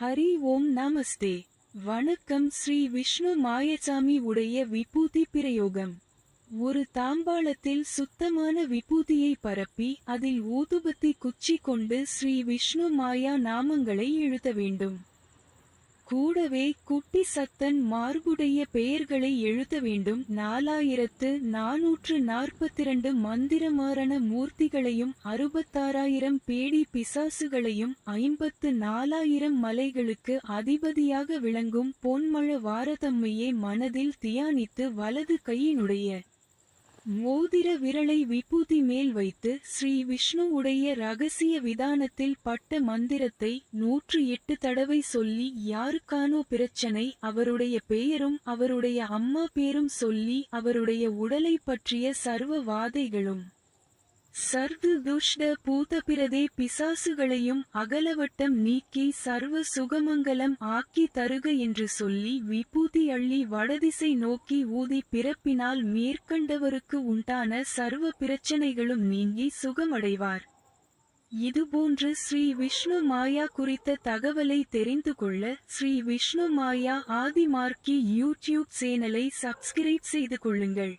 ஹரி ஓம் நமஸ்தே. வணக்கம் ஸ்ரீ விஷ்ணு மாயசாமி உடைய விபூதி பிரயோகம். ஒரு தாம்பாளத்தில் சுத்தமான விபூதியை பரப்பி அதில் ஊதுபத்தி குச்சி கொண்டு ஸ்ரீ விஷ்ணு மாயா நாமங்களை எழுத வேண்டும். கூடவே குட்டி சத்தன் மார்புடைய பெயர்களை எழுத வேண்டும். நாலாயிரத்து நாநூற்று நாற்பத்திரண்டு மந்திரமாரண மூர்த்திகளையும் அறுபத்தாறாயிரம் பேடி பிசாசுகளையும் ஐம்பத்து நாலாயிரம் மலைகளுக்கு அதிபதியாக விளங்கும் பொன்மழ வாரதம்மையே மனதில் தியானித்து வலது கையினுடைய மோதிர விரலை விபூதி மேல் வைத்து ஸ்ரீ விஷ்ணுவுடைய ரகசிய விதானத்தில் பட்ட மந்திரத்தை நூற்று எட்டு தடவை சொல்லி யாருக்கானோ பிரச்சனை அவருடைய பெயரும் அவருடைய அம்மா பேரும் சொல்லி அவருடைய உடலை பற்றிய சர்வ வாதைகளும். சர்து துஷ்ட பூதபிரதே பிசாசுகளையும் அகலவட்டம் நீக்கி சர்வ சுகமங்கலம் ஆக்கி தருக என்று சொல்லி விபூதி அள்ளி வடதிசை நோக்கி ஊதி பிறப்பினால் மேற்கண்டவருக்கு உண்டான சர்வ பிரச்சனைகளும் நீங்கி சுகமடைவார். இதுபோன்று ஸ்ரீ விஷ்ணு மாயா குறித்த தகவலை தெரிந்து கொள்ள ஸ்ரீ விஷ்ணு மாயா ஆதிமார்க்கி யூடியூப் சேனலை சப்ஸ்கிரைப் செய்து கொள்ளுங்கள்.